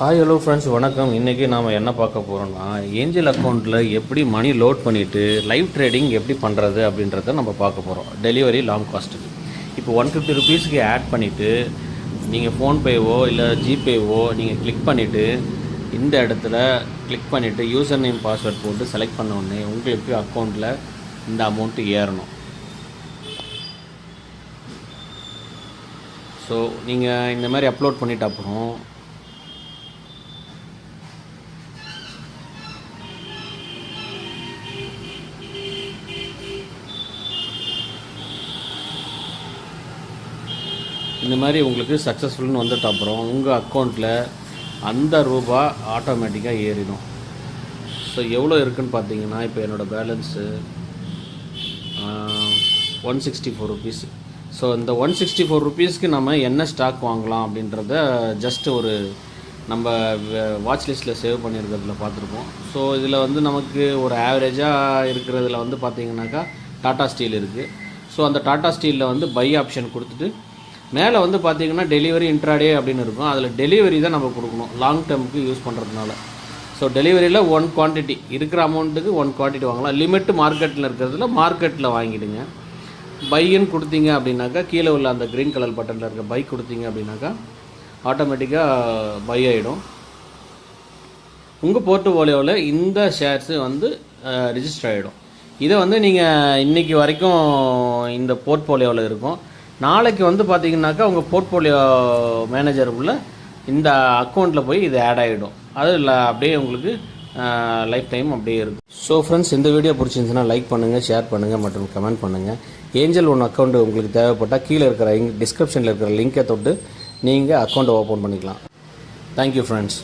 Hi hello friends வணக்கம். இன்றைக்கி நாம் என்ன பார்க்க போகிறோம்னா ஏஞ்சல் அக்கௌண்ட்டில் எப்படி மணி லோட் பண்ணிவிட்டு லைவ் ட்ரேடிங் எப்படி பண்ணுறது அப்படின்றத நம்ம பார்க்க போகிறோம் டெலிவரி லாங் காஸ்ட்டுக்கு இப்போ ஒன் ஃபிஃப்டி ருபீஸ்க்கு ஆட் பண்ணிவிட்டு நீங்கள் ஃபோன்பேவோ இல்லை ஜிபேவோ நீங்கள் கிளிக் பண்ணிவிட்டு இந்த இடத்துல கிளிக் பண்ணிவிட்டு யூசர் நேம் பாஸ்வேர்ட் போட்டு செலக்ட் பண்ண உடனே உங்களுக்கு அக்கௌண்ட்டில் இந்த அமௌண்ட்டு ஏறணும். ஸோ நீங்கள் இந்த மாதிரி அப்லோட் பண்ணிவிட்டு அப்புறம் இந்த மாதிரி உங்களுக்கு சக்ஸஸ்ஃபுல்னு வந்துட்ட அப்புறம் உங்கள் அக்கௌண்ட்டில் அந்த ரூபா ஆட்டோமேட்டிக்காக ஏறிடும். ஸோ எவ்வளோ இருக்குன்னு பார்த்தீங்கன்னா இப்போ என்னோடய balance one sixty four rupees so இந்த ஒன் சிக்ஸ்டி ஃபோர் ருபீஸ்க்கு நம்ம என்ன ஸ்டாக் வாங்கலாம் அப்படின்றத ஜஸ்ட் ஒரு நம்ம வாட்ச் லிஸ்ட்டில் சேவ் பண்ணியிருக்கிறதுல பார்த்துருப்போம். ஸோ இதில் வந்து நமக்கு ஒரு ஆவரேஜாக இருக்கிறதுல வந்து பார்த்தீங்கன்னாக்கா டாட்டா ஸ்டீல் இருக்குது ஸோ அந்த டாட்டா ஸ்டீலில் வந்து பை ஆப்ஷன் கொடுத்துட்டு மேலே வந்து பார்த்தீங்கன்னா டெலிவரி இன்ட்ராடே அப்படின்னு இருக்கும். அதில் டெலிவரி தான் நம்ம கொடுக்கணும். லாங் டேர்முக்கு யூஸ் பண்ணுறதுனால ஸோ டெலிவரியில் ஒன் குவான்டிட்டி இருக்கிற அமௌண்ட்டுக்கு ஒன் குவான்டிட்டி வாங்கலாம். லிமிட் மார்க்கெட்டில் இருக்கிறதுல மார்க்கெட்டில் வாங்கிடுங்க. பைன்னு கொடுத்தீங்க அப்படின்னாக்கா கீழே உள்ள அந்த க்ரீன் கலர் பட்டனில் இருக்க பை கொடுத்தீங்க அப்படின்னாக்கா ஆட்டோமேட்டிக்காக பை ஆகிடும் உங்கள் போர்ட்டுஃபோலியோவில் இந்த ஷேர்ஸு வந்து ரிஜிஸ்டர் ஆகிடும் இதை வந்து நீங்கள் இன்றைக்கி வரைக்கும் இந்த போர்ட்ஃபோலியோவில் இருக்கும். நாளைக்கு வந்து பார்த்தீங்கன்னாக்கா உங்கள் போர்ட்ஃபோலியோ மேனேஜர் உள்ள இந்த அக்கௌண்ட்டில் போய் இது ஆட் ஆகிடும் அது இல்லை அப்படியே உங்களுக்கு லைஃப் டைம் அப்படியே இருக்கும். ஸோ ஃப்ரெண்ட்ஸ் இந்த வீடியோ பிடிச்சிருந்துச்சுன்னா லைக் பண்ணுங்கள் ஷேர் பண்ணுங்கள் மற்றும் கமெண்ட் பண்ணுங்கள் ஏஞ்சல் ஒன் அக்கௌண்ட்டு உங்களுக்கு தேவைப்பட்டால் கீழே இருக்கிற டிஸ்கிரிப்ஷனில் இருக்கிற லிங்கை தொட்டு நீங்கள் அக்கௌண்ட்டை ஓப்பன் பண்ணிக்கலாம். Thank you friends